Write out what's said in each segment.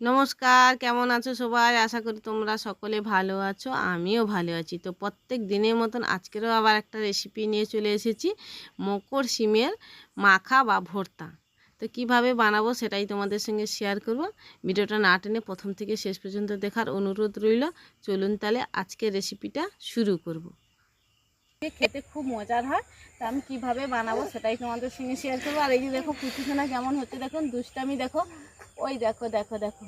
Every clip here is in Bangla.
নমস্কার, কেমন আছো সবাই? আশা করি তোমরা সকলে ভালো আছো, আমিও ভালো আছি। তো প্রত্যেক দিনের মতন আজকেরও আবার একটা রেসিপি নিয়ে চলে এসেছি, মকর সিমের মাখা বা ভর্তা। তো কীভাবে বানাবো সেটাই তোমাদের সঙ্গে শেয়ার করব। ভিডিওটা না টেনে প্রথম থেকে শেষ পর্যন্ত দেখার অনুরোধ রইল। চলুন তাহলে আজকের রেসিপিটা শুরু করব। খেতে খুব মজার হয়, তা আমি কীভাবে বানাবো সেটাই তোমাদের সঙ্গে শেয়ার করব। আর এই যে দেখো কুচিখানা কেমন হচ্ছে দেখুন, দুষ্টামি দেখো। ওই দেখো দেখো দেখো।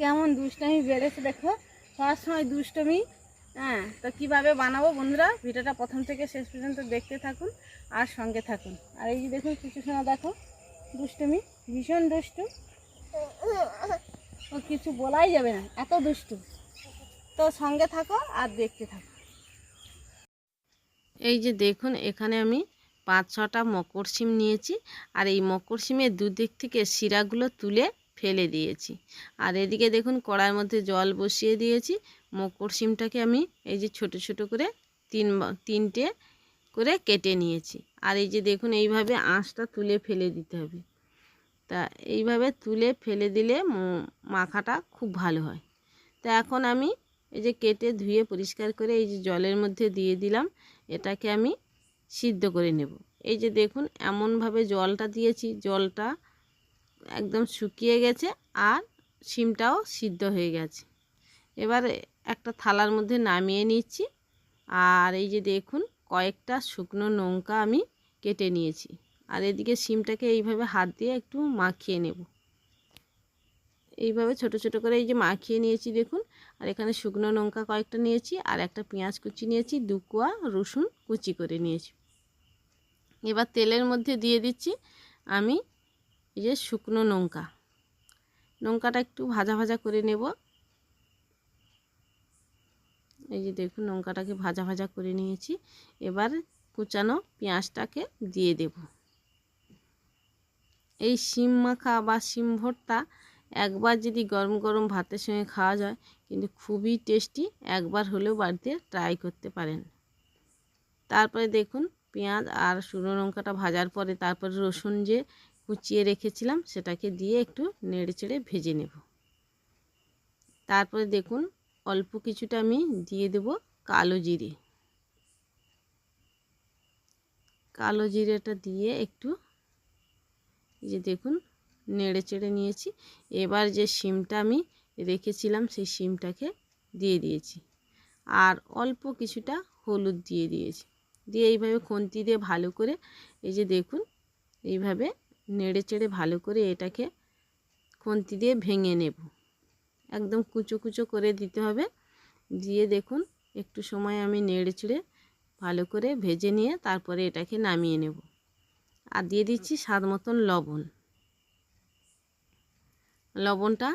কেমন দুষ্টামি বেড়েছে দেখো। সব সময় দুষ্টমি। হ্যাঁ তো কীভাবে বানাবো বন্ধুরা? ভিডিওটা প্রথম থেকে শেষ পর্যন্ত দেখতে থাকুন আর সঙ্গে থাকুন। আর এই যে দেখুন, কিছু কুচিখানা দেখো, দুষ্টমি। ভীষণ দুষ্টু। ও কিছু বলাই যাবে না, এত দুষ্টু। তো সঙ্গে থাকো আর দেখতে থাকো। এই যে দেখুন, এখানে আমি পাঁচ ছটা মকর সিম নিয়েছি। আর এই মকর সিমের দুদিক থেকে শিরাগুলো তুলে ফেলে দিয়েছি। আর এদিকে দেখুন কড়ার মধ্যে জল বসিয়ে দিয়েছি। মকর সিমটাকে আমি এই যে ছোট ছোট করে তিন তিনটে করে কেটে নিয়েছি। আর এই যে দেখুন এইভাবে আঁশটা তুলে ফেলে দিতে হবে। তা এইভাবে তুলে ফেলে দিলে মাখাটা খুব ভালো হয়। তা এখন আমি এই যে কেটে ধুয়ে পরিষ্কার করে এই যে জলের মধ্যে দিয়ে দিলাম। এটাকে আমি সিদ্ধ করে নেব। এই যে দেখুন এমনভাবে জলটা দিয়েছি। জলটা একদম শুকিয়ে গেছে আর শিমটাও সিদ্ধ হয়ে গেছে। এবার একটা থালার মধ্যে নামিয়ে নিচ্ছি। আর এই যে দেখুন, কয়েকটা শুকনো লঙ্কা আমি কেটে নিয়েছি। আর এদিকে শিমটাকে এইভাবে হাত দিয়ে একটু মাখিয়ে নেব। এইভাবে ছোট ছোট করে এই যে মাখিয়ে নিয়েছি দেখুন। আর এখানে শুকনো লঙ্কা কয়েকটা নিয়েছি আর একটা পেঁয়াজ কুচি নিয়েছি, দু কোয়া রসুন কুচি করে নিয়েছি। এবার তেলের মধ্যে দিয়ে দিচ্ছি আমি এই যে শুকনো লঙ্কা। লঙ্কাটা একটু ভাজা ভাজা করে নেব। এই যে দেখুন লঙ্কাটাকে ভাজা ভাজা করে নিয়েছি। এবার কুচানো পেঁয়াজটাকে দিয়ে দেব। এই শিম মাখা বা শিম ভর্তা একবার যদি গরম গরম ভাতের সঙ্গে খাওয়া যায়, কিন্তু খুবই টেস্টি, একবার হলেও বাড়িতে ট্রাই করতে পারেন। তারপরে দেখুন পেঁয়াজ আর শুকনো লঙ্কাটা ভাজার পরে তারপরে রসুন যে কুচিয়ে রেখেছিলাম, সেটাকে দিয়ে একটু নেড়ে চেড়ে ভেজে নেব। তারপরে দেখুন, অল্প কিছুটা আমি দিয়ে দেব কালো জিরে। কালো জিরেটা দিয়ে একটু যে দেখুন, নেড়ে চেড়ে নিয়েছি। এবার যে শিমটা আমি রেখেছিলাম, সেই শিমটাকে দিয়ে দিয়েছি। আর অল্প কিছুটা হলুদ দিয়ে দিয়েছি। দিয়ে এইভাবে খুন্তি দিয়ে ভালো করে এই যে দেখুন, এইভাবে নেড়ে চেড়ে ভালো করে এটাকে খুন্তি দিয়ে ভেঙে নেব। একদম কুচো কুচো করে দিতে হবে। দিয়ে দেখুন, একটু সময় আমি নেড়ে চেড়ে ভালো করে ভেজে নিয়ে তারপরে এটাকে নামিয়ে নেব। আর দিয়ে দিচ্ছি স্বাদ মতন লবণ। লবণটা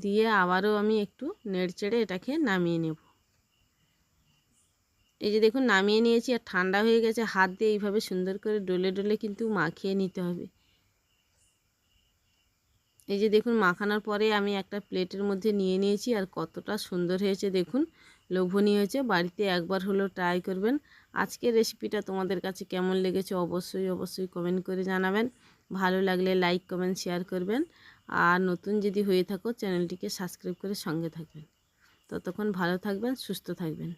দিয়ে আবারও আমি একটু নেড়ে চেড়ে এটাকে নামিয়ে নেব। এই যে দেখুন, নামিয়ে নিয়েছি আর ঠান্ডা হয়ে গেছে, হাত দিয়ে এইভাবে সুন্দর করে ডলে ডলে কিন্তু মাখিয়ে নিতে হবে। এই যে দেখুন, মাখানোর পরে আমি একটা প্লেটের মধ্যে নিয়ে নিয়েছি আর কতটা সুন্দর হয়েছে দেখুন, লোভনীয় হয়েছে। বাড়িতে একবার হলো ট্রাই করবেন। আজকের রেসিপিটা তোমাদের কাছে কেমন লেগেছে অবশ্যই অবশ্যই কমেন্ট করে জানাবেন। ভালো লাগলে লাইক কমেন্ট শেয়ার করবেন। আর নতুন যদি হয়ে থাকো চ্যানেলটিকে সাবস্ক্রাইব করে সঙ্গে থাকবেন। ততক্ষণ ভালো থাকবেন, সুস্থ থাকবেন।